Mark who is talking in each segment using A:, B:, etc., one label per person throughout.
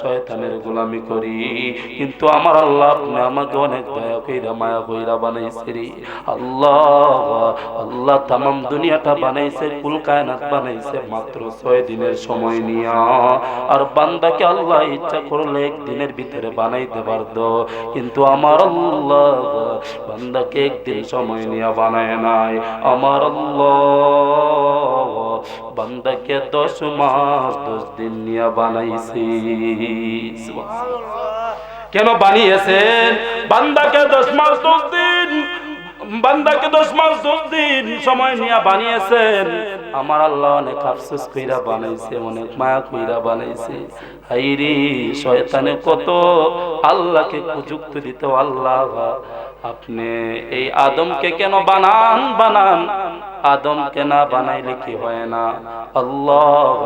A: শয়তানের গোলামি করি। কিন্তু আমার আল্লাহ আপনি আমাকে অনেক দয়া কইরা, মায়া কইরা বানাইছে রে। আল্লাহ আল্লাহ দুনিয়াটা বানাইছে কুল কায়নাত বানাইছে মাত্র ছয় দিনের সময় নিয়া। আর বান্দাকে আল্লাহ ইচ্ছা করলে একদিনের ভিতরে বানাইতে পারতো। কিন্তু আমার আল্লাহ, বান্দাকে একদিন সময় নিয়া বানায় নাই। আমার আল্লাহ বান্দাকে দশ মাস, দশ দিন নিয়ে বানাইছি। কেন বানিয়েছেন? বান্দাকে দশ মাস, দশ দিন, বান্দাকে দশ মাস, দশ দিন সময় নিয়ে বানিয়েছেন। আমার আল্লাহ অনেক আফসোস কইরা বানাইছে, অনেক মায়া কইরা বানাইছে। হাইরি, শয়তানে কত আল্লাহকে কুযুক্ত দিত আল্লাহ আপনি এই আদমকে কেন বানান বানান? আদমকে না বানাইলে কি হয় না? আল্লাহ,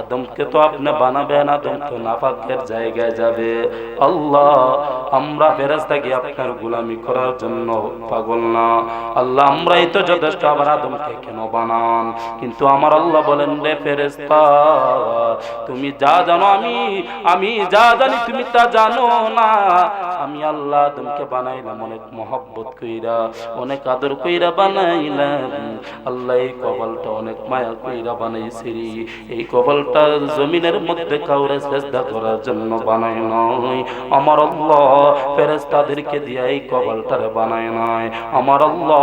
A: আদমকে তো আপনি বানাবেন, আদম তো নাফাকের জায়গায় যাবে। আল্লাহ, আমরা ফেরেস্তা গিয়ে আপনার গুলামি করার জন্য পাগল না। আল্লাহ, আমরাই তো যথেষ্ট, আবার আদমকে কেন বানান? কিন্তু আমার আল্লাহ বলেন রে ফেরেস্তা তুমি যা জানো আমি আমি যা জানি, তুমি তা জানো না। আমি আল্লাহ আদমকে বানাইলাম অনেক মহব্বত কইরা, অনেক আদর কইরা বানাইলাম। আল্লাহ এই কপালটা অনেক মায়া কইরা বানাইছি এই কপালটা জমিনের মধ্যে কাউরে চেষ্টা করার জন্য বানাই নয় আমার আল্লাহ ফেরেস্তাদেরকে দিয়ে এই কপালটারে বানায় নয় আমার আল্লাহ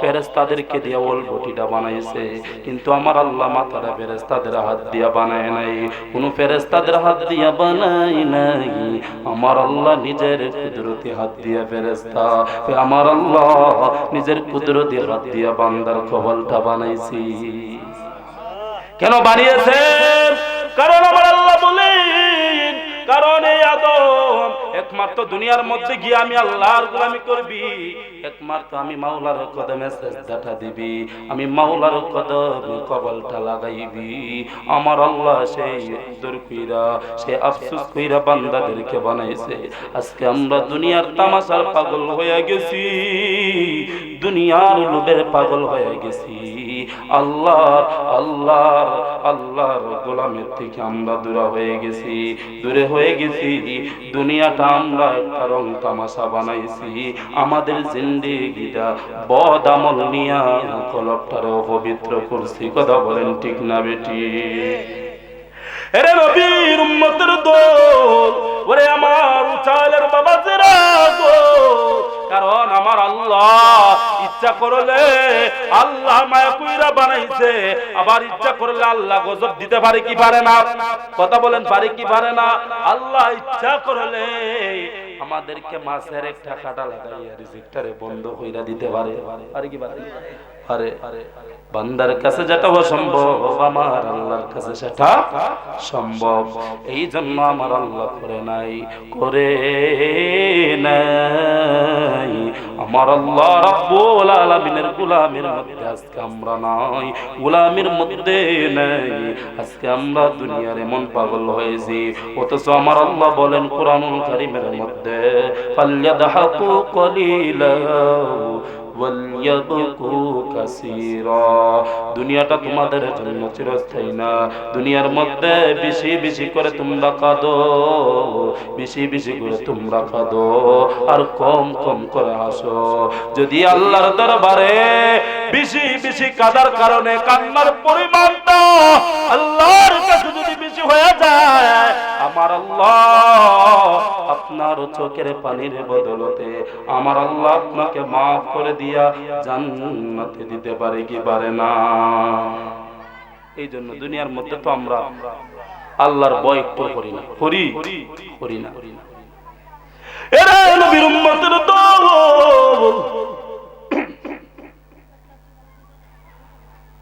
A: ফেরেস্তাদেরকে দিয়ে ওল বটিটা বানাইছে। কিন্তু আমার আল্লাহ মাথারা ফেরেস্তাদের হাত দিয়া বানায় নাই। কোন ফেরেস্তাদের হাত দিয়া বানাই নাই। আমার আল্লাহ নিজের কুদরতি হাত দিয়া ফেরেস্তা আমার আল্লাহ, নিজের কুদরতি হাত দিয়া বান্দার কবলটা বানাইছি। কেন বানিয়েছে কারণ আমার আল্লাহ বলেন, কারণ এই আদম একমাত্র দুনিয়ার মধ্যে গিয়ে আমি আল্লাহর গোলামি করবি। একমাত্র আমি মাওলার কদমে সেজদাটা দিবি। আমি মাওলার কদমে, কবলটা লাগাইবি। আমার আল্লাহ সেই দূর কইরা সে আফসোস কইরা বান্দাদেরকে বানাইছে। আজকে আমরা দুনিয়ার তামাশার পাগল হয়ে গেছি। দুনিয়ার লোভের পাগল হয়ে গেছি। আল্লাহ আল্লাহ, আল্লাহর গোলামের থেকে আমরা দূরে হয়ে গেছি। দূরে হয়ে গেছি। দুনিয়াটা আমরা একটা রং তামাশা বানাইছি। আমাদের জিন্দিগিটা বদ আমল নিয়া কলপটারে অপবিত্র করছি। কথা বলেন ঠিক না বেটি? এরে নবীর উম্মতের ওরে আমার উচালের বাবা কারণ আমার আল্লাহ ইচ্ছা করলে আল্লাহ মায়া কুইরা বানাইছে। আবার ইচ্ছা করলে আল্লাহ গজব দিতে পারে কি পারে না? কথা বলেন, পারে কি পারে না? আল্লাহ ইচ্ছা করলে আমাদেরকে মাছের একটা কাটা লাগাইয়া রিজিকটারে বন্ধ হইরা দিতে পারে। পারে কি পারে পারে বান্দার কাছে যেটা অসম্ভব আমার আল্লাহর কাছে সেটা সম্ভব। এই জন্য আমার আল্লাহ করে নাই করে নাই। আমার আল্লাহ রাব্বুল আলামিনের গোলামের মধ্যে আজকে আমরা নাই, গোলামের মধ্যে নাই। আজকে আমরা দুনিয়ার এমন পাগল হয়েছি, অথচ আমার আল্লাহ বলেন কোরআনুল কারীমের মধ্যে ফাল্যাদহাকু কলিলা দুনিয়াটা তোমাদের জন্য চিরস্থায়ী না। দুনিয়ার মধ্যে বেশি বেশি করে তোমরা কাঁদো। বেশি বেশি করে তোমরা কাঁদো। আর কম কম করে হাসো। যদি আল্লাহর দরবারে বেশি বেশি কাদার কারণে কান্নার পরিমাণটা আল্লাহর কাছে যদি বেশি হয়ে যায় আমার আল্লাহ আপনার চোখের পানির বদলতে আমার আল্লাহ আপনাকে মাফ করে দিয়া জান্নাতে দিতে পারে কি পারে না? এই জন্য দুনিয়ার মধ্যে তো আমরা আল্লাহর একটু করি না। করি? করি না। এরা নবীর উম্মতের দল।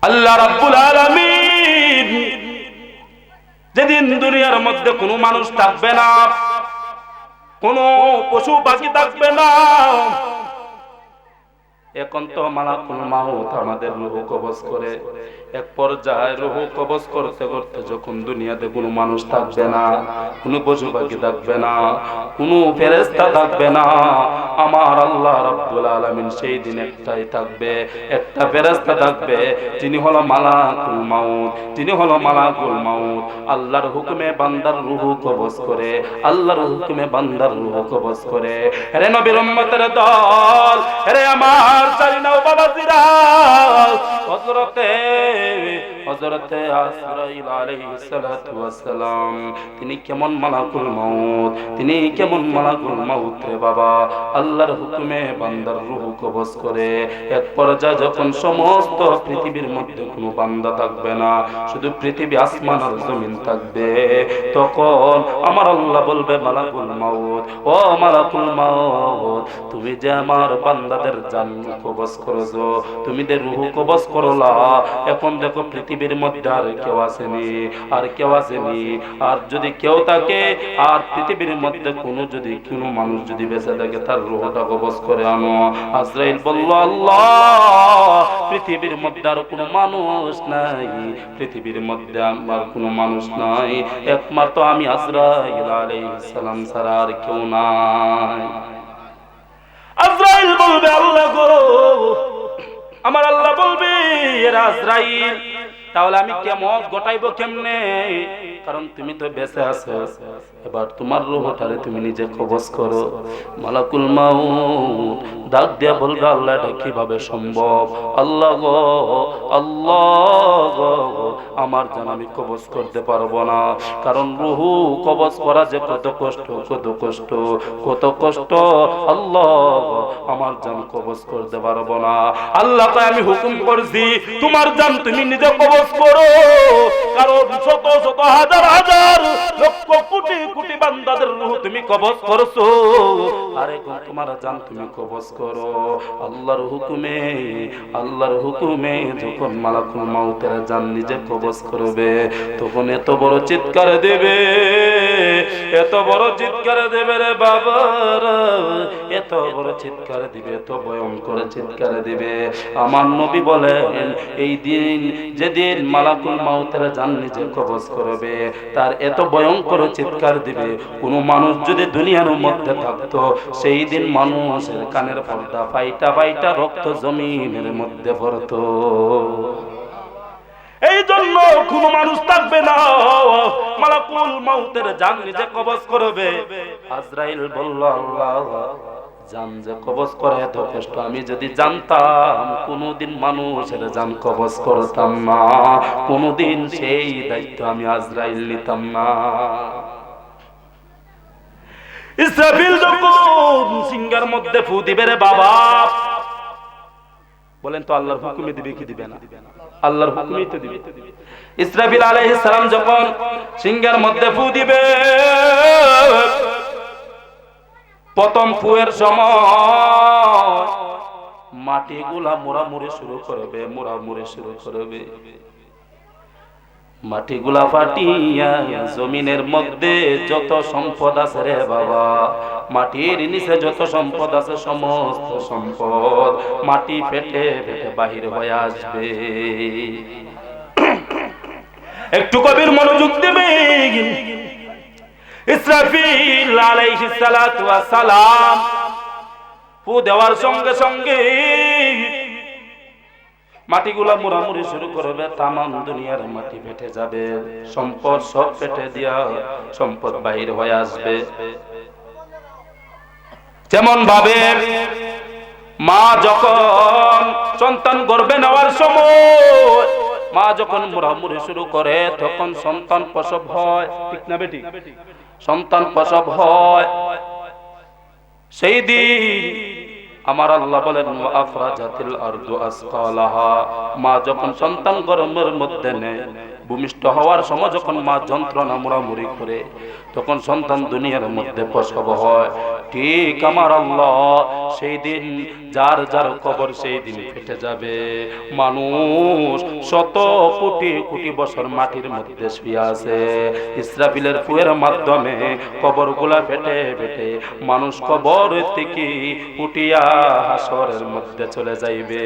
A: আল্লাহ রাব্বুল দুনিয়ার মধ্যে কোনো মানুষ থাকবে না। কোনো পশু পাখি থাকবে না। আমার আল্লাহ রাব্বুল আলামিন সেই দিন একটাই থাকবে, একটা ফেরেস্তা থাকবে, যিনি হলো মালাকুল মাউত, যিনি হলো মালাকুল মাউত। আল্লাহর হুকুমে বান্দার রুহ কবজ করে, আল্লাহর হুকুমে বান্দার রুহ কবজ করে। রে নবীর উম্মতের দল রে আমার চারি নাও বাবাজিরা। হযরতে হযরতে আসরাইল আলাইহিস সালাতু ওয়াস সালাম তিনি কেমন মালাকুল মাউত, তিনি কেমন মালাকুল মাউত রে বাবা? আল্লাহর হুকুমে বান্দার রূহ কবজ করে। এক পর্যায়ে যখন সমস্ত পৃথিবীর মধ্যে কোনো বান্দা থাকবে না, শুধু পৃথিবী আসমান আর জমিন থাকবে, তখন আমার আল্লাহ বলবে, মালাকুল মাউত, ও মালাকুল মাউত, তুমি যে আমার বান্দাদের জান কবজ করছ, তুমি যে রূহ কবজ করলা, এখন দেখো পৃথিবীর মধ্যে আর কেউ আসেনি, আর কেউ আসেনি। আর যদি কেউ থাকে, আর পৃথিবীর মধ্যে কোনো যদি, কোনো মানুষ যদি বেঁচে থাকে, তার রুহটা কবজ করে আনো। আজরাইল বলল, আল্লাহ, পৃথিবীর মধ্যে আর কোনো মানুষ নাই। পৃথিবীর মধ্যে আমার কোনো মানুষ নাই। একমাত্র আমি আজরাইল আলাইহিস সালাম ছাড়া আর কেউ নাই। আজরাইল বলবে, আল্লাহ গো, আমার আল্লাহ বলবে, এরা আজরাইল। তাহলে আমি কেমন গোটাইবো কেমনে? কারণ তুমি তো বেঁচে আছো। এবার তোমার রুহটারে তুমি নিজে কবজ করো। মালাকুল মাউত, ডাক দিয়া বলবে, আল্লাহ, এটা কীভাবে সম্ভব? আল্লাহ গো আল্লাহ গো, আমার জান আমি কবজ করতে পারব না। কারণ রুহু কবজ করা যে কত কষ্ট কত কষ্ট কত কষ্ট। আল্লাহ আমার জান কবজ করতে পারব না। আল্লাহ তাই আমি হুকুম করছি, তোমার জান তুমি নিজে কবজ করো। কারণ শত শত হাজার হাজার লক্ষ কোটি কোটি বান্দাদের রূহ তুমি কবজ করছো আরে তোমার জান তুমি কবজ করো। আল্লাহর হুকুমে আল্লাহর হুকুমে যখন মালাকুল মাউতের জান নিজে কবজ করবে, তখন এত বড় চিৎকার দেবে, এত বড় চিৎকার দেবে রে। এত বড় চিৎকার দিবে, এত ভয়ঙ্কর চিৎকার দিবে। আমার নবী বলেন, এই দিন যেদিন মালাকুল মাউতের জান নিজে কবজ করবে, তার এত ভয়ঙ্কর চিৎকার দিবে, কোন মানুষ যদি দুনিয়ার মধ্যে থাকতো সেই দিন মানুষের কানের পর্দা ফাইটা ফাইটা রক্ত জমিনের মধ্যে পড়তো। এই জন্য কোন মানুষ থাকবে না। মালাকুল মাউতের জান কবজ করবে। আজরাইল বলল, আল্লাহ, জান যে কবজ করে এত কষ্ট। আমি যদি জানতাম, কোনদিন মানুষের জান কবজ করতাম না। কোনদিন সেই দায়িত্ব আমি আজরাইল নিতাম না। ইসরাফিল যখন সিংহার মধ্যে ফু দিবে রে বাবা, বলেন তো আল্লাহর হুকুমে দিবে কি দিবে না? আল্লাহর তো দিবে। ইসরাফিল আলাইহিস সালাম যখন সিংহার মধ্যে ফু দিবে, প্রথম ফুয়ের সময় মাটি মাটিগুলা মোড়ামুড়ি শুরু করবে মোড়া মোড়ামুড়ি শুরু করবে। মাটিগুলা ফাটিয়া জমিনের মধ্যে যত সম্পদ আছে রে বাবা, মাটির নিচে যত সম্পদ আছে, সমস্ত সম্পদ মাটি ফেটে ফেটে বাহির হয়ে আসবে। একটু কবির মনোযোগ দেবে। ইসরাফিল আলাইহিস সালাতু ওয়াস সালাম, ফু দেওয়ার সঙ্গে সঙ্গে মাটিগুলা মুড়ামুড়ি শুরু করবে, তামাম দুনিয়ার মাটি ফেটে যাবে। সম্পদ সব ফেটে দিয়া সম্পদ বাহির হয়ে আসবে। যেমন ভাবে মা যখন সন্তান গর্ভে নেওয়ার সময় মা যখন মুড়ামুড়ি শুরু করে, তখন সন্তান প্রসব হয়। ঠিক না বেটি? সন্তান প্রসব হয়। সেই দিন আমার আল্লাহ বলেন আফরাজাতিল আরদু আসকালাহা। মা যখন সন্তান গরমের মধ্যে নেয় ভূমিষ্ঠ হওয়ার সময় যখন মা যন্ত্রণা মুড়ামুড়ি করে, তখন সন্তান দুনিয়ার মধ্যে প্রসব হয়। ঠিক আমার আল্লাহ, সেই দিন যার যার কবর সেই দিন ফেটে যাবে। মানুষ শত কোটি কোটি বছর মাটির মধ্যে শুয়ে আছে। ইসরাফিলের ফুয়ের মাধ্যমে কবরগুলা ফেটে ফেটে মানুষ কবর থেকে উঠিয়া হাসরের মধ্যে চলে যাইবে।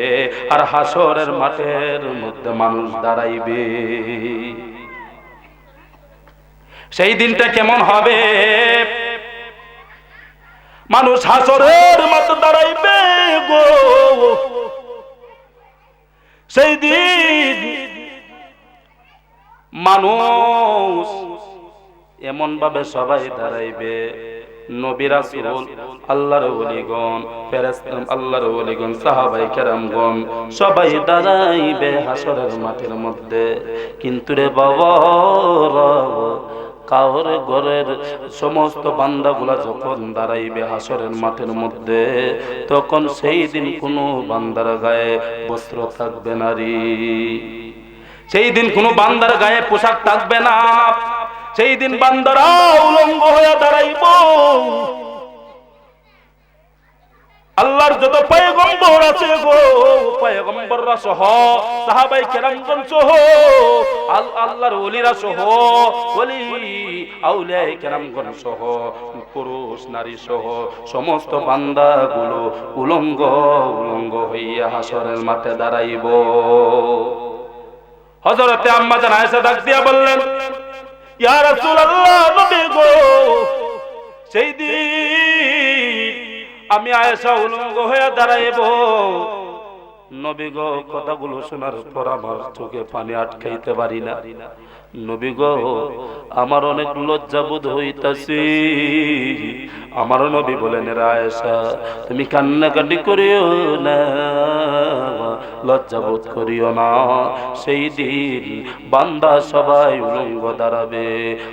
A: আর হাসরের মাঠের মধ্যে মানুষ দাঁড়াইবে। সেই দিনটা কেমন হবে? মানুষ হাসরের মত দাঁড়াইবে গো। সেই দিন মানুষ এমন ভাবে সবাই দাঁড়াইবে। নবীরা সুল আল্লাহর আল্লাহর সাহাবাই সবাই দাঁড়াইবে হাসরের মাঠের মধ্যে। কিন্তু রে বাবা কাহর ঘরের সমস্ত বান্দাগুলা যখন দাঁড়াইবে হাসরের মাঠের মধ্যে, তখন সেই দিন কোনো বান্দার গায়ে বস্ত্র থাকবে না রে। সেই দিন কোনো বান্দার গায়ে পোশাক থাকবে না। সেই দিন বান্দারা উলঙ্গ হয়ে দাঁড়াইব, আল্লাহর যত পয়গম্বর আছে গো, পয়গম্বররা সহ, সাহাবাই কেরামগণ সহ, আল আল্লাহর ওলিরা সহ, ওলি আউলিয়াই কেরামগণ সহ, পুরুষ, নারী সহ, সমস্ত বান্দাগুলো উলঙ্গ উলঙ্গ হইয়া হাসরের মাঠে দাঁড়াইব। হযরতে আম্মা জান আয়েশা ডাক দিয়া বললেন গো। আমি আয়েশা উলঙ্গ হয়ে দাঁড়াইব। নবী গো, কথাগুলো শোনার পর আমার চোখে পানি আটকাইতে পারি না। নবী গো, আমার অনেক লজ্জা বোধ হইতাছে। আমার নবী বলেন রে আয়েশা, তুমি কান্নাকাটি করিও না লজ্জাবোধ করিও না। সেই দিন বান্দা সবাই উলঙ্গ দাঁড়াবে,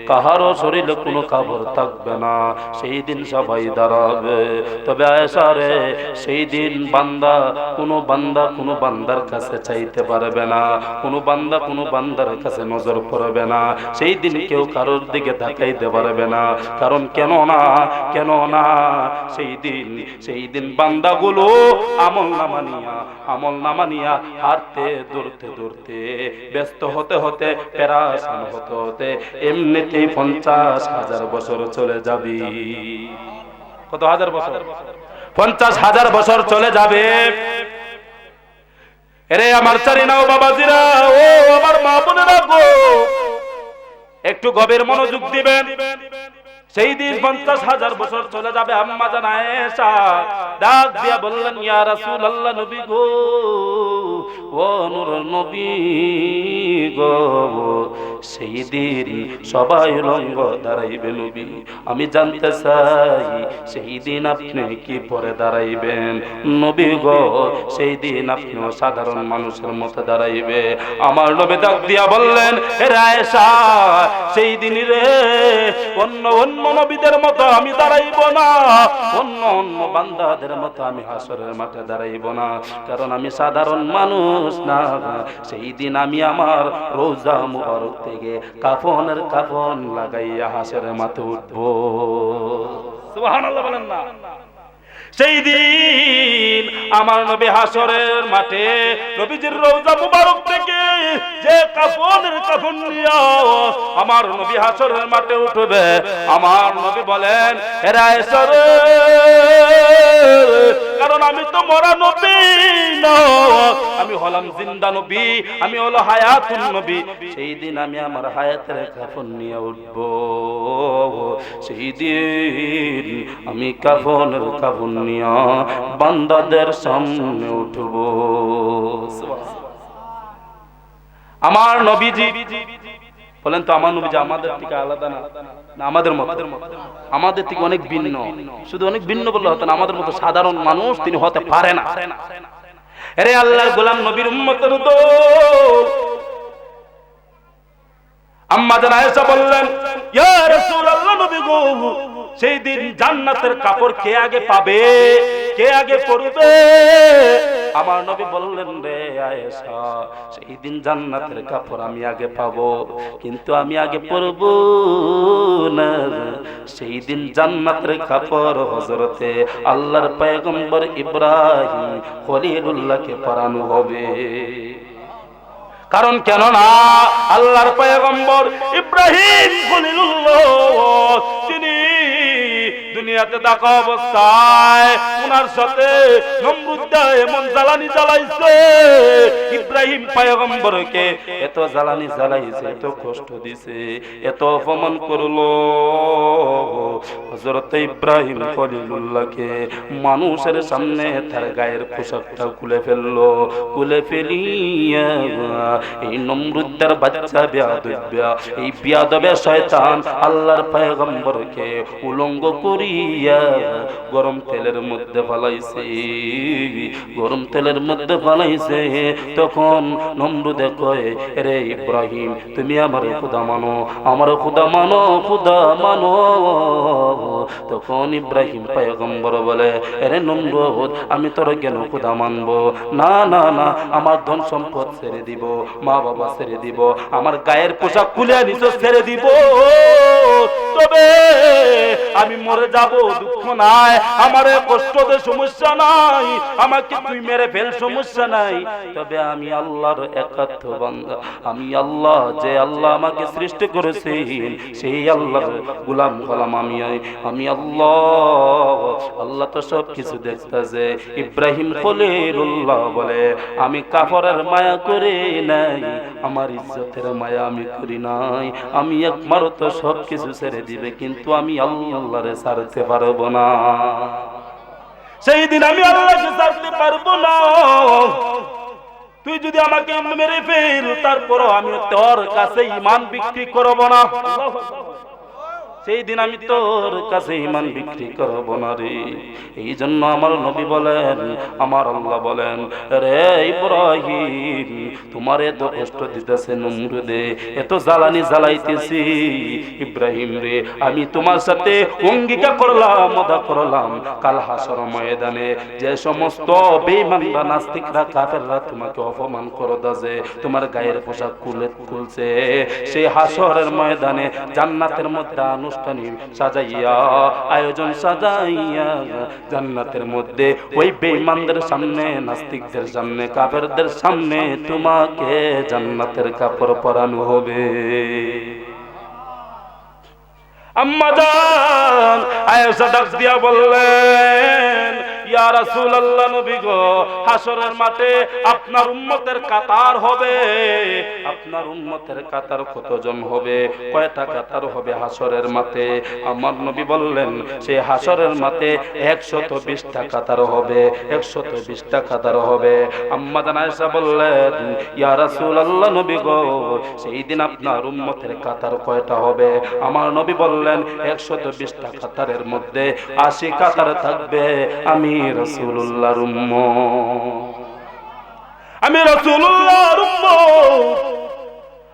A: কাহারও শরীরে কোনো কাপড় থাকবে না। সেই দিন সবাই দাঁড়াবে। তবে আয়েশা রে, সেই দিন বান্দা, কোনো বান্দা কোনো বান্দার কাছে চাইতে পারবে না। কোনো বান্দা কোনো বান্দার কাছে নজর পড়বে না। সেই দিন কেউ কারোর দিকে তাকাইতে পারবে না। কারণ কেন না? কেন না? সেই দিন সেই দিন বান্দাগুলো আমল নামা নিয়া, আমল নামা নিয়া হাঁটতে, দৌড়তে দৌড়তে, ব্যস্ত হতে হতে প্যারাসান হতে হতে এমনিতেই পঞ্চাশ হাজার বছর চলে যাবি। কত হাজার বছর? পঞ্চাশ হাজার বছর চলে যাবে। এরে আমার চারি নাও বাবাজিরা, ও আমার মা বোনেরা গো। একটু গভীর মনোযোগ দিবেন। সেই দিন পঞ্চাশ হাজার বছর চলে যাবে আম্মা জান আয়েশা। ডাক দিয়া বললেন, ইয়া রাসূল আল্লাহ নবী গো, ও নূর নবী গো, সেই দিন সবাই উলঙ্গ দাঁড়াইবে নবী। আমি জানতে চাই, সেই দিন আপনি কি পরে দাঁড়াইবেন? নবী গো, সেই দিন আপনিও সাধারণ মানুষের মতো দাঁড়াইবে। আমার নবী ডাক দিয়া বললেন, হে আয়েশা, সেই দিন রে, অন্য অন্য নবীদের মতো আমি দাঁড়াইব না। অন্য অন্য বান্দাদের মতো আমি হাসরের মাঠে দাঁড়াইব না। কারণ আমি সাধারণ মানুষ না। সেই দিন আমি আমার রোজা মুবারক থেকে কাফনের কাফন লাগাইয়া হাসরের মাঠে উঠবো। সুবহানাল্লাহ বলেন না। সেই দিন আমার নবী হাসরের মাঠে নবীজির রোজা মুবারক থেকে যে কাফনের কাফন নিয়া আমার নবী হাসরের মাঠে উঠবে। আমার নবী বলেন, এরা এসরে কারণ আমি তো মরা নবী আমি হলাম জিন্দা নবী, আমি হলো হায়াতুন নবী। সেই দিন আমি আমার হায়াতের কাফন নিয়ে উঠব। সেই দিন আমি কাফনের কাফন নিয়ে বান্দাদের সামনে উঠব। আমার নবীজি বলেন তো, আমার নবীজি আমাদের থেকে আলাদা না? আমাদের মত। আমাদের থেকে অনেক ভিন্ন। শুধু অনেক ভিন্ন বললে হতো না, আমাদের মতো সাধারণ মানুষ তিনি হতে পারে না। আরে আল্লাহর গোলাম নবীর উম্মতের আম্মা জান আয়েশা বললেন সেই দিন জান্নাতের কাপড় কে আগে পাবে? কে আগে পরবে? আমার নবী বললেন, রে আয়েশা, সেই দিন জান্নাতের কাপড় আমি আগে পাবো, কিন্তু আমি আগে পরব না। সেই দিন জান্নাতের কাপড় হজরতে আল্লাহর পয়গম্বর ইব্রাহিম খলিলুল্লাহকে পরানো হবে। কারণ কেন না আল্লাহর পয়গম্বর ইব্রাহিম খলিলুল্লাহ তিনি দুনিয়াতে দেখা অবস্থায় ওনার সাথে নমরুদ্দা এমন জ্বালানি জ্বালাইছে। ইব্রাহিম পয়গম্বরকে এত জ্বালানি জ্বালাইছে, এত কষ্ট দিছে, এত অপমান করল। হযরত ইব্রাহিম খলিলুল্লাহকে মানুষের সামনে তার গায়ের পোশাকটা খুলে ফেলল, খুলে ফেলিয়া এই নমরুদ্দার বাচ্চা বিয়াদব্যা এই বিয়াদবে শয়তান আল্লাহর পয়গম্বরকে উলঙ্গ করিয়া গরম তেলের মধ্যে ফালাইছে। গরম তেলের মধ্যে ফালাইছে। তখন নমরুদে কয়, রে ইব্রাহিম, তুমি আমার খুদা মানো, আমার খুদা মানো খুদা মানো। তখন ইব্রাহিম পয়গম্বর বলে, রে নমরুদ, আমি তোর কেন খুদা মানবো? না না না, আমার ধন সম্পদ ছেড়ে দিব, মা বাবা ছেড়ে দিব, আমার গায়ের পোশাক খুলে নিত ছেড়ে দিব। তবে আমি মরে যাব, দুঃখ নাই। আমার কষ্ট দে সমস্যা নাই। আমাকে তুই মেরে ফেল, সমস্যা নাই। তবে আমি আল্লাহর একাত্ম বান্দা। আমি আল্লাহ, যে আল্লাহ আমাকে সৃষ্টি করেছে সেই আল্লাহর গোলাম গোলাম আমি আমি আল্লাহ আল্লাহ তো সব কিছু দেখতেছে। ইব্রাহিম খলিলুল্লাহ বলে, আমি কাফরের মায়া করে নাই, আমার ইজ্জতের মায়া আমি করি নাই। আমি একমারও তো সব কিছু ছেড়ে দিবে, কিন্তু আমি আল্লাহরে ছাড়তে পারব না। সেই দিন আমি আল্লাহকে ছাড়তে পারব না। তুই যদি আমাকে মেরে ফেল, তারপরও আমি তোর কাছে ইমান বিক্রি করব না। সেই দিন আমি তোর কাছে ইমান বিক্রি করব না রে। এই জন্য আমার নবী বলেন, আমার আল্লাহ বলেন, রে ইব্রাহিম, তোমার এত কষ্ট দিতেছে নমরুদে এত জ্বালানি জ্বালাইতেছি। ইব্রাহিম রে, আমি তোমার সাথে অঙ্গীকার করলাম মদা করলাম। কাল হাসর ময়দানে যে সমস্ত বেঈমানরা নাস্তিকরা, কাফেররা তোমাকে অপমান করো দাজে তোমার গায়ের পোশাক খুলে খুলছে। সেই হাসরের ময়দানে জান্নাতের মধ্যে আনুষ্ঠানিক সাজাইয়া, আয়োজন সাজাইয়া, জান্নাতের মধ্যে ওই বেঈমানদের সামনে, নাস্তিকদের সামনে, কাফেরদের সামনে তোমাকে জান্নাতের কাপড় পরানো হবে। আম্মাদান আয়েশা দিয়া বললেন ইয়া রাসূলুল্লাহ নবী গো হাসরের মাঠে আপনার উম্মতের কাতার হবে। আপনার উম্মতের কাতার কতজন হবে? কয়টা কাতার হবে হাসরের মাঠে? আমার নবী বললেন, সেই হাসরের মাঠে 120টা কাতার হবে 120টা কাতার হবে। আম্মা বললেন, ইয়া রাসূলুল্লাহ নবী গো, সেই দিন আপনার উম্মতের কাতার কয়টা হবে? আমার নবী বললেন 120টা কাতারের মধ্যে 80 কাতার থাকবে। আমি আমি রসুল্লাহর উম্ম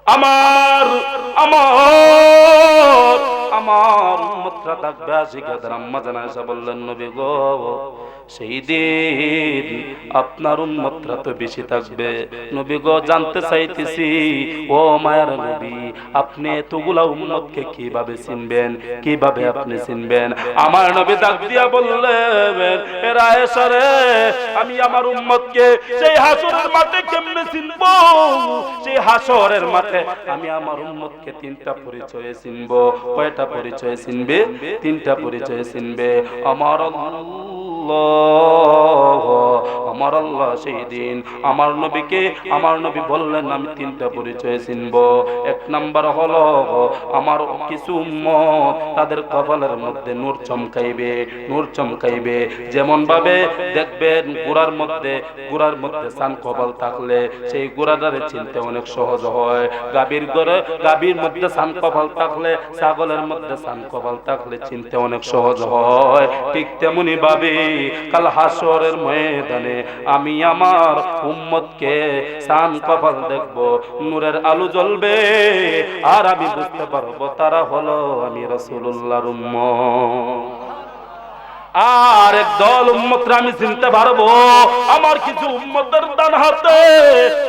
A: আমার আমার আমার উম্মতরা থাকবে আশি কাতার আম্মা জানাইসা বললেন, নবী গো, সেই দিন আপনার উম্মতরা তো বেশি থাকবে। নবী গো, জানতে চাইতেছি, ও মায়ার নবী, আপনি এতগুলা উম্মতকে কীভাবে চিনবেন? কীভাবে আপনি চিনবেন? আমার নবী ডাক দিয়া বললেন এরা এসরে আমি আমার উম্মতকে সেই হাসরের মাঠে কেমনে চিনব? সেই হাসরের মাঠে আমি আমার উম্মতকে তিনটা পরিচয়ে চিনব। কয়টা পরিচয়ে চিনবে, তিনটা পরিচয়ে চিনবে। আমার আমার আল্লাহ সেই দিন। আমার নবীকে, আমার নবী বললেন, আমি তিনটা পরিচয় চিনব। এক নাম্বার হলো, আমার কিছু উম্মত তাদের কপালের মধ্যে নূর চমকাইবে নূর চমকাইবে। যেমন ভাবে দেখবেন, গুড়ার মধ্যে গুড়ার মধ্যে সান কপাল থাকলে সেই গুড়াটারে চিনতে অনেক সহজ হয়। গাভীর গড়ে গাভীর মধ্যে সান কপাল থাকলে ছাগলের মধ্যে সান কপাল থাকলে চিনতে অনেক সহজ হয়। ঠিক তেমনি ভাবে কাল হাসরের ময়দানে আমি আমার উম্মতকে সান কপাল দেখব। নূরের আলো জ্বলবে আর আমি বুঝতে পারব তারা হলো আমি রসুল্লাহর উম্মত। আর এক দল উম্মতরা আমি চিনতে পারব। আমার কিছু উম্মতের ডান হাতে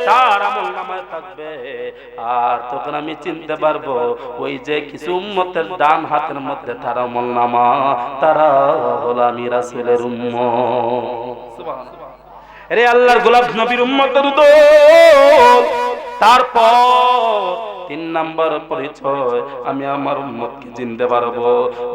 A: তার আমল নামায় থাকবে। আর তখন আমি চিনতে পারব, ওই যে কিছু উম্মতের ডান হাতের মধ্যে তার আমল নামা, তারা হলো আমি রাসূলের উম্মত। রে আল্লাহর গোলাপ নবীর উম্মতের দল। তারপর তিন নাম্বার পরিচয়, আমি আমার উম্মতকে চিনতে পারব।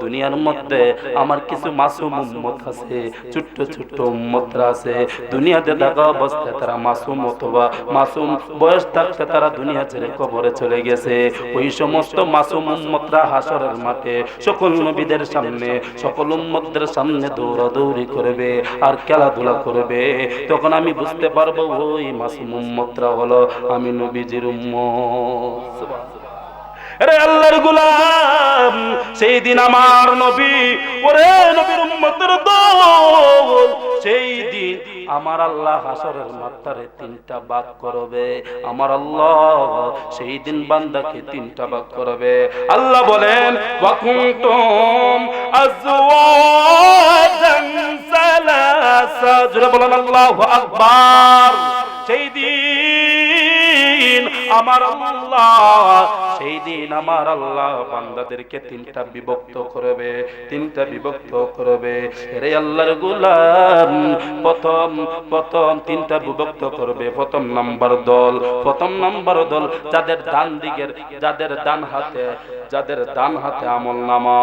A: দুনিয়ার মধ্যে আমার কিছু মাসুম উম্মত আছে, ছোট্ট ছোট্ট উম্মতরা আছে। দুনিয়াতে থাকা অবস্থায় তারা মাসুম অথবা মাসুম বয়স থাকতে তারা দুনিয়া ছেড়ে কবরে চলে গেছে। ওই সমস্ত মাসুম উম্মতরা হাসরের মাঠে সকল নবীদের সামনে, সকল উম্মতদের সামনে দৌড়াদৌড়ি করবে আর খেলাধুলা করবে। তখন আমি বুঝতে পারব, ওই মাসুম উম্মতরা হলো আমি নবীজির উম্মত। সেই দিন আমার আল্লাহ হাসরের মাথারে তিনটা ভাগ করবে। আমার আল্লাহ সেই দিন বান্দাকে তিনটা করবে। আল্লাহ বলেন বলেন, আল্লাহু সেই দিন আমার আল্লাহ সেই দিন আমার আল্লাহ বান্দাদেরকে তিনটা বিভক্ত করবে, তিনটা বিভক্ত করবে। রে আল্লাহর গোলাম, প্রথম প্রথম তিনটা বিভক্ত করবে। প্রথম নাম্বার দল, প্রথম নাম্বার দল যাদের ডান দিকের, যাদের ডান হাতে, যাদের ডান হাতে আমল নামা,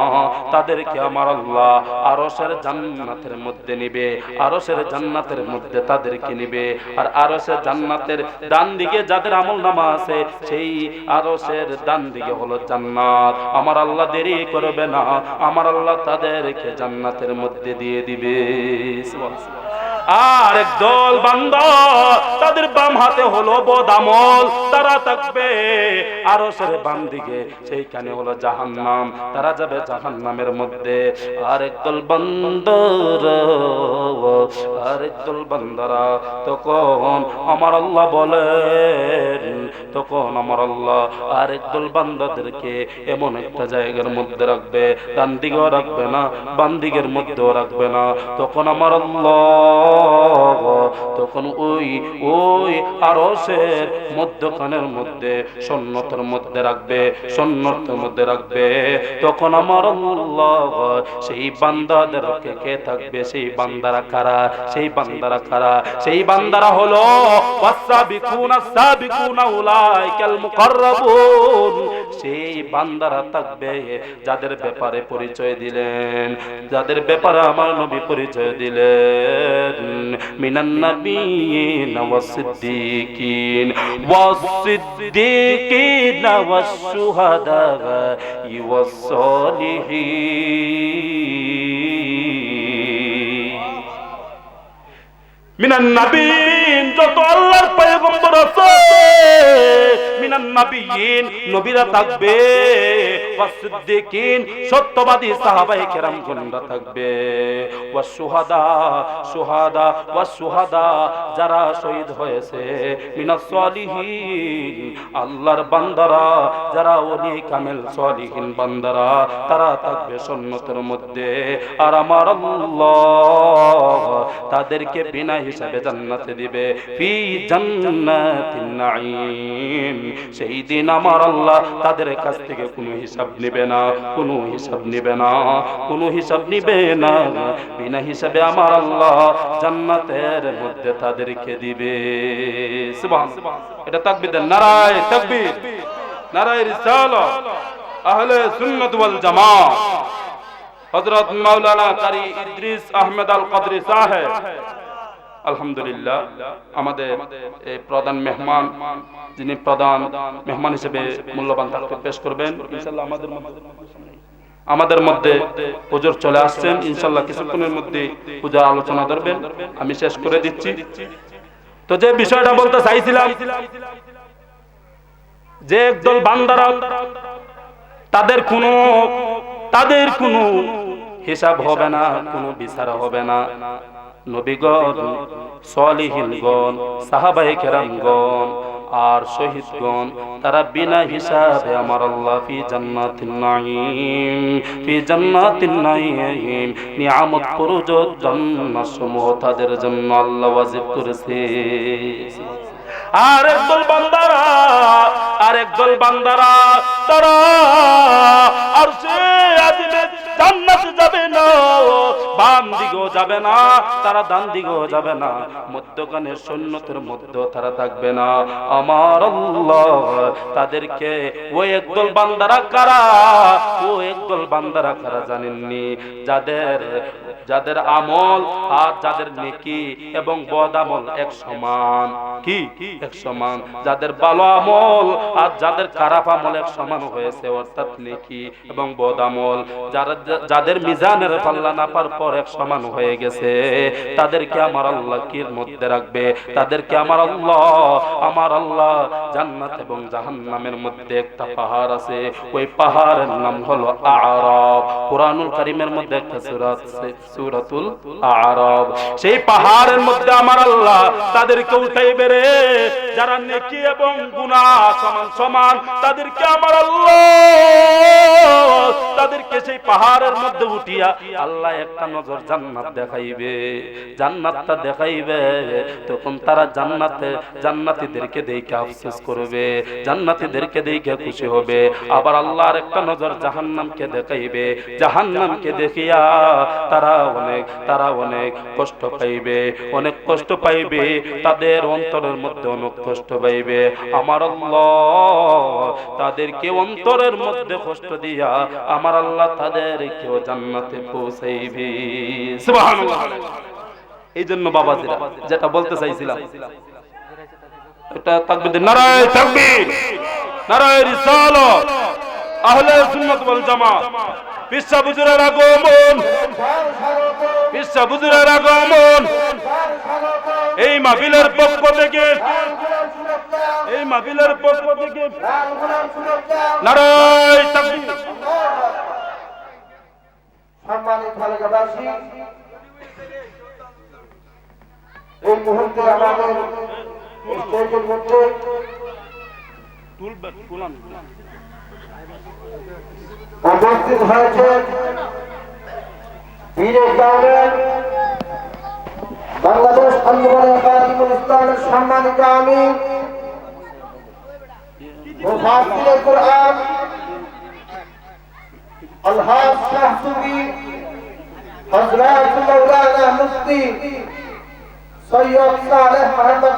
A: তাদেরকে আমার আল্লাহ আরশের জান্নাতের মধ্যে নিবে। আরসের জান্নাতের মধ্যে তাদেরকে নিবে। আর আরসের জান্নাতের ডান দিকে যাদের আমল নামা আছে, সেই আরশের ডান দিকে হলো জান্নাত। আমার আল্লাহ দেরি করবে না। আমার আল্লাহ তাদেরকে জান্নাতের মধ্যে দিয়ে দিবে। আর এক দল বান্দা তাদের বাম হাতে হলো বদামল তারা থাকবে আরও সেরে বাম দিকে, সেইখানে হলো জাহান্নাম। তারা যাবে জাহান্নামের মধ্যে। আর একদল বান্দর, আর একদল বান্দারা, তখন আমার আল্লাহ বলেন, তখন আমার আল্লাহ আর একদল বান্দাদেরকে এমন একটা জায়গার মধ্যে রাখবে। ডান দিকেও রাখবে না, বাম দিকের মধ্যেও রাখবে না। তখন আমার আল্লাহ তখন ওই ওই আরশের মধ্যখানের মধ্যে, সন্ন্যতের মধ্যে রাখবে, সন্ন্যতের মধ্যে রাখবে। তখন আমার সেই বান্দাদেরকে কে থাকবে? সেই বান্দারা কারা? সেই বান্দারা কারা? সেই বান্দারা হলো সেই বান্দারা থাকবে যাদের ব্যাপারে পরিচয় দিলেন, যাদের ব্যাপারে আমার নবী পরিচয় দিলেন। মিনান নাবিয়িন ওয়াস সিদ্দিকিন ওয়াস সিদ্দিকিন ওয়াস শুহাদা ওয়াস যত আল্লাহর পয়গম্বর আছে, মিনান নাবিয়িন নবীরা থাকবে ওয়াসিদ্দিকিন সত্যবাদী সাহাবায়ে কেরাম গণরা থাকবে। ওয়াস সুহাদা সুহাদা ওয়াস সুহাদা, যারা শহীদ হয়েছে, মিনাস সলিহিন, আল্লাহর বান্দারা, যারা ওলি কামেল সলিহিন বান্দারা, তারা থাকবে সন্ন্যতের মধ্যে। আর আমার আল্লাহ তাদেরকে বিনা হিসাবে জান্নাতে দিবে। সেই দিন আমার আল্লাহ তাদের কাছ থেকে কোনো হিসাব নেবে না, কোনো হিসাব নেবে না, কোনো হিসাব নিবে না। বিনা হিসাবে আমার আল্লাহ জান্নাতের মধ্যে তাদেরকে দিবে। সুবহান। এটা তাকবীর নারায় তাকবীর। নারায় রিসালাত। আহলে সুন্নাত ওয়াল জামাত। হযরত মাওলানা কারি ইদ্রিস আহমেদ আল কদরি সাহেব। আলহামদুলিল্লাহ, আমাদের এই প্রধান মেহমান, যিনি প্রধান মেহমান হিসেবে মূল্যবান তাকে পেশ করবেন আমাদের আমাদের মধ্যে হুজুর চলে আসছেন ইনশাল্লাহ কিছুক্ষণের মধ্যে পূজার আলোচনা ধরবেন, আমি শেষ করে দিচ্ছি। তো যে বিষয়টা বলতে চাইছিলাম, যে একদল বান্দারা, তাদের কোনো তাদের কোনো হিসাব হবে না, কোনো বিচার হবে না। নবীগণ, সলিহীনগণ সাহাবাই কেরামগণ আর শহীদগণ, তারা বিনা হিসাবে আমার আল্লাহ ফি জান্নাতিন নাঈম, ফি জান্নাতিন নাঈম, নিয়ামত জান্নাত সমূহ তাদের জন্য আল্লাহ ওয়াজিব করেছে। আর একদল বান্দারা আর একদল বান্দারা, তারা আর সে জান্নাতে যাবে না। বাম দিকেও যাবে না, তারা ডান দিকেও যাবে না। মধ্যখানে সৈন্যতের মধ্যেও তারা থাকবে না। আমার আল্লাহ, তাদেরকে ওই একদল বান্দারা কারা? ও একদল বান্দারা কারা জানেননি? যাদের যাদের আমল আর যাদের নেকি এবং বদ আমল এক সমান। কি? এক সমান। যাদের ভালো আমল আর যাদের খারাপ আমল এক সমান হয়েছে, অর্থাৎ নেকি এবং বদ আমল। যারা যাদের মিজানের পাল্লা নাপার পর এক সমান হয়ে গেছে, তাদেরকে আমার আল্লাহ কির মধ্যে রাখবে? তাদেরকে আমার আল্লাহ আমার আল্লাহ জান্নাত এবং জাহান্নামের মধ্যে একটা পাহাড় আছে। ওই পাহাড়ের নাম হলো আরব কোরআনুল কারীমের মধ্যে একটা সূরা আছে। সূরাতুল আরব সেই পাহাড়ের মধ্যে আমার আল্লাহ তাদেরকে উঠাই বেড়ে যারা নেকি এবং গুনাহ সমান সমান, তাদেরকে আমার আল্লাহ তাদেরকে সেই পাহাড়ের মধ্যে উঠিয়া আল্লাহ একটা নজর জান্নাত দেখাইবে। জান্নাতটা দেখাইবে, তখন তারা জান্নাতে জান্নাতীদেরকে দেখে আফসোস করবে, জান্নাতীদেরকে দেখে খুশি হবে। আবার আল্লাহর একটা নজর জাহান্নামকে দেখাইবে, জাহান্নামকে দেখিয়া তারা অনেক তারা অনেক কষ্ট পাইবে, অনেক কষ্ট পাইবে, তাদের অন্তরের মধ্যে অনেক কষ্ট পাইবে। আমার আল্লাহ তাদেরকে অন্তরের মধ্যে কষ্ট দিয়া আমার আল্লাহ তাদেরকেও জান্নাতে পৌঁছাইবে। এই জন্য বাবাজিরা, যেটা বলতে চাইছিলাম বুজুরের আগমন এই মাহফিলের পক্ষ থেকে নারায়
B: সম্মানিত এলাকাবাসী এই মুহূর্তে আমাদের স্টেজের মধ্যে উপস্থিত হয়েছে বীরের গাউলের বাংলাদেশ আন্দোলনের কাদিমুল ইসলামের সম্মানিত আমি মুফাসসিরে কোরআন হযরত মাওলানা মুফতি সৈয়দ সালেহ মাহমুদ